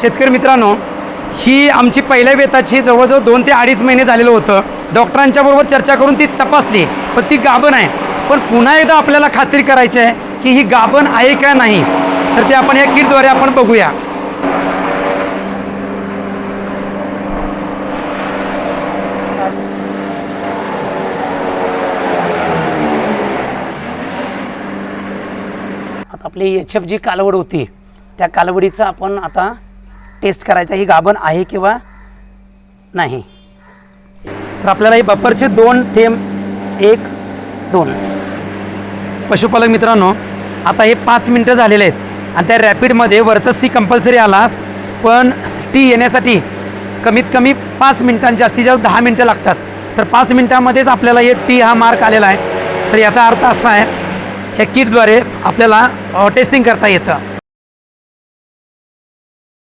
शेतकरी मित्रांनो ही आमची पहिल्या बेताची जवळजवळ दोन ते अडीच महिने झालेलं होतं. डॉक्टरांच्या बरोबर चर्चा करून ती तपासली पण ती गाभण आहे. पण पुन्हा एकदा आपल्याला खात्री करायची आहे की ही गाभण आहे का नाही तर ते आपण या किटद्वारे आपण बघूया. आपली एच एफ जी कालवड होती. त्या कालवडीचा आपण आता टेस्ट करायचा ही गाभण आहे किंवा नाही? तर आपल्याला हे बफरचे दोन थेंब एक दोन. पशुपालक मित्रांनो आता हे पाच मिनटं झालेले आहेत आणि त्या रॅपिडमध्ये वरचं सी कंपल्सरी आला पण टी येण्यासाठी कमीत कमी पाच मिनटां जास्तीत जास्त दहा मिनटं लागतात. तर पाच मिनटामध्येच आपल्याला हे टी हा मार्क आलेला आहे. तर याचा अर्थ असा आहे या किटद्वारे आपल्याला टेस्टिंग करता येतं.